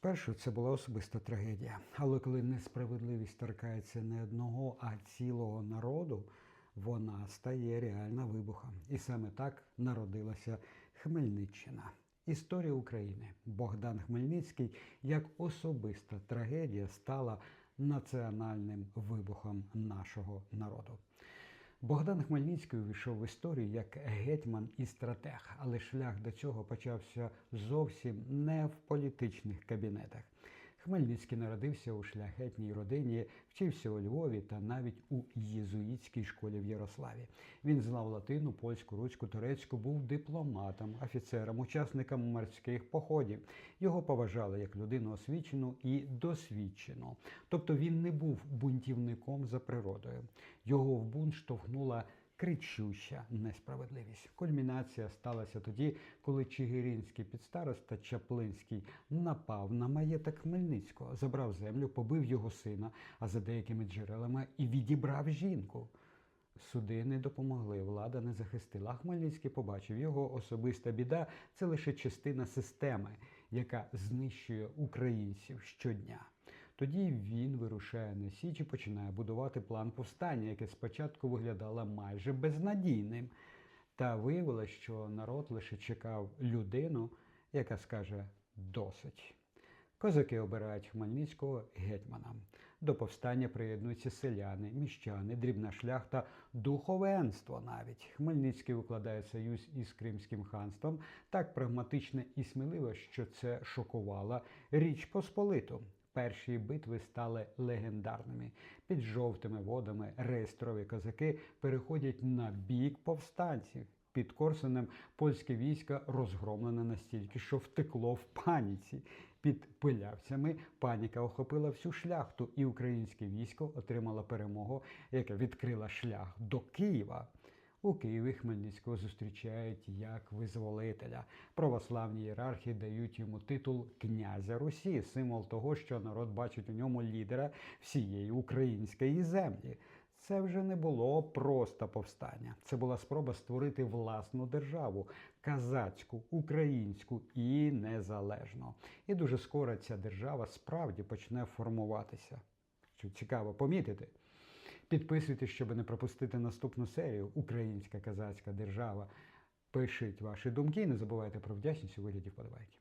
Спершу це була особиста трагедія, але коли несправедливість торкається не одного, а цілого народу, вона стає реально вибухом. І саме так народилася Хмельниччина. Історія України Богдан Хмельницький як особиста трагедія стала національним вибухом нашого народу. Богдан Хмельницький увійшов в історію як гетьман і стратег, але шлях до цього почався зовсім не в політичних кабінетах. Хмельницький народився у шляхетній родині, вчився у Львові та навіть у єзуїтській школі в Ярославі. Він знав латину, польську, руську, турецьку, був дипломатом, офіцером, учасником морських походів. Його поважали як людину освічену і досвідчену. Тобто він не був бунтівником за природою. Його в бунт штовхнула кричуща несправедливість. Кульмінація сталася тоді, коли Чигиринський підстароста Чаплинський напав на маєток Хмельницького, забрав землю, побив його сина, а за деякими джерелами і відібрав жінку. Суди не допомогли, влада не захистила. Хмельницький побачив, його особиста біда це лише частина системи, яка знищує українців щодня. Тоді він вирушає на січ і починає будувати план повстання, яке спочатку виглядало майже безнадійним. Та виявилось, що народ лише чекав людину, яка скаже досить. Козаки обирають Хмельницького гетьманом. До повстання приєднуються селяни, міщани, дрібна шляхта, духовенство навіть. Хмельницький укладає союз із Кримським ханством так прагматично і сміливо, що це шокувало Річ Посполиту. Перші битви стали легендарними. Під жовтими водами реєстрові козаки переходять на бік повстанців. Під Корсунем польське військо розгромлене настільки, що втекло в паніці. Під пилявцями паніка охопила всю шляхту, і українське військо отримало перемогу, яка відкрила шлях до Києва. У Києві Хмельницького зустрічають як визволителя. Православні ієрархи дають йому титул князя Русі, символ того, що народ бачить у ньому лідера всієї української землі. Це вже не було просто повстання. Це була спроба створити власну державу казацьку, українську і незалежну. І дуже скоро ця держава справді почне формуватися. Цікаво помітити. Підписуйтесь, щоб не пропустити наступну серію Українська казацька держава. Пишіть ваші думки, і не забувайте про вдячність у вигляді вподобайки.